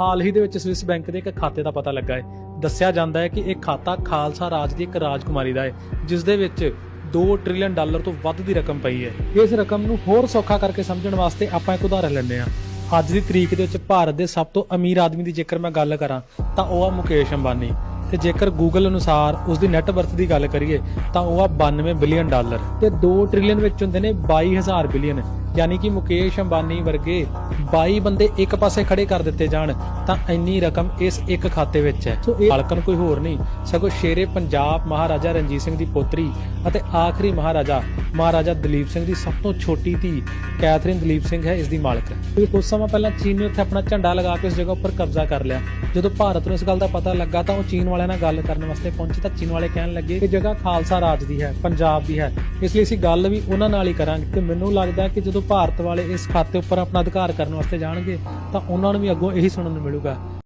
ਹਾਲ ਹੀ ਦੇ ਵਿੱਚ Swiss bank ਦੇ ਇੱਕ ਖਾਤੇ ਦਾ ਪਤਾ ਲੱਗਾ ਹੈ। ਦੱਸਿਆ ਜਾਂਦਾ ਹੈ ਕਿ ਇਹ ਖਾਤਾ ਖਾਲਸਾ ਰਾਜ ਦੀ ਇੱਕ ਰਾਜਕੁਮਾਰੀ ਦਾ ਹੈ, ਜਿਸ ਦੇ ਵਿੱਚ 2 ਟ੍ਰਿਲੀਅਨ ਡਾਲਰ ਤੋਂ ਵੱਧ ਦੀ ਰਕਮ ਪਈ ਹੈ। ਇਸ ਰਕਮ ਨੂੰ ਹੋਰ ਸੌਖਾ ਕਰਕੇ ਸਮਝਣ ਵਾਸਤੇ ਆਪਾਂ ਇੱਕ ਉਦਾਹਰਨ ਲੈਂਦੇ ਹਾਂ। ਅੱਜ ਦੀ ਤਰੀਕ ਦੇ ਵਿੱਚ ਭਾਰਤ ਦੇ ਸਭ ਤੋਂ ਅਮੀਰ ਆਦਮੀ ਦੀ ਜੇਕਰ ਮੈਂ ਗੱਲ ਕਰਾਂ, ਤਾਂ ਉਹ ਆ ਮੁਕੇਸ਼ ਅੰਬਾਨੀ। ਤੇ ਜੇਕਰ ਗੂਗਲ ਅਨੁਸਾਰ ਉਸ ਦੀ ਨੈਟ ਵਰਥ ਦੀ ਗੱਲ ਕਰੀਏ, ਤਾਂ ਉਹ ਆ 92 ਬਿਲੀਅਨ ਡਾਲਰ। ਤੇ 2 ਟ੍ਰਿਲੀਅਨ ਵਿੱਚ ਹੁੰਦੇ ਨੇ 22000 ਬਿਲੀਅਨ ਯਾਨੀ ਕਿ ਮੁਕੇਸ਼ ਅੰਬਾਨੀ ਵਰਗੇ 22 ਬੰਦੇ ਇੱਕ ਪਾਸੇ ਖੜੇ ਕਰ ਦਿੱਤੇ ਜਾਣ ਤਾਂ ਇੰਨੀ ਰਕਮ ਇਸ ਇੱਕ ਖਾਤੇ ਵਿੱਚ ਹੈ। ਸੋ ਇਹ ਮਾਲਕਨ ਕੋਈ ਹੋਰ ਨਹੀਂ ਸਗੋਂ ਸ਼ੇਰੇ ਪੰਜਾਬ ਮਹਾਰਾਜਾ ਰਣਜੀਤ ਸਿੰਘ ਦੀ ਪੋਤਰੀ ਅਤੇ ਆਖਰੀ ਮਹਾਰਾਜਾ ਮਹਾਰਾਜਾ ਦਲੀਪ ਸਿੰਘ ਦੀ ਸਭ ਤੋਂ ਛੋਟੀ ਧੀ ਕੈਥਰੀਨ ਦਲੀਪ ਸਿੰਘ ਹੈ ਇਸ ਦੀ ਮਾਲਕ। ਇਹ ਕੁਝ ਸਮਾਂ ਪਹਿਲਾਂ ਚੀਨ ਨੇ ਉੱਥੇ ਆਪਣਾ ਝੰਡਾ ਲਗਾ ਕੇ ਉਸ ਜਗ੍ਹਾ ਉੱਪਰ ਕਬਜ਼ਾ ਕਰ ਲਿਆ। ਜਦੋਂ ਭਾਰਤ ਨੂੰ ਇਸ ਗੱਲ ਦਾ ਪਤਾ ਲੱਗਾ ਤਾਂ ਉਹ ਚੀਨ ਵਾਲਿਆਂ ਨਾਲ ਗੱਲ ਕਰਨ ਵਾਸਤੇ ਪਹੁੰਚੇ ਤਾਂ ਚੀਨ ਵਾਲੇ ਕਹਿਣ ਲੱਗੇ ਕਿ ਜਗ੍ਹਾ ਖਾਲਸਾ ਰਾਜ ਦੀ ਹੈ ਪੰਜਾਬ ਦੀ ਹੈ। ਇਸ ਲਈ ਅਸੀਂ ਗੱਲ ਵੀ ਉਹਨਾਂ ਨਾਲ ਹੀ ਕਰਾਂਗੇ ਤੇ ਮੈਨੂੰ ਲੱਗਦਾ ਕਿ ਜਦੋਂ ਭਾਰਤ ਵਾਲੇ ਇਸ ਖਾਤੇ ਉੱਪਰ ਆਪਣਾ ਅਧਿਕਾਰ ਕਰਨ ਵਾਸਤੇ ਜਾਣਗੇ, ਤਾਂ ਉਹਨਾਂ ਨੂੰ ਵੀ ਅੱਗੋਂ ਇਹੀ ਸੁਣਨ ਨੂੰ ਮਿਲੂਗਾ।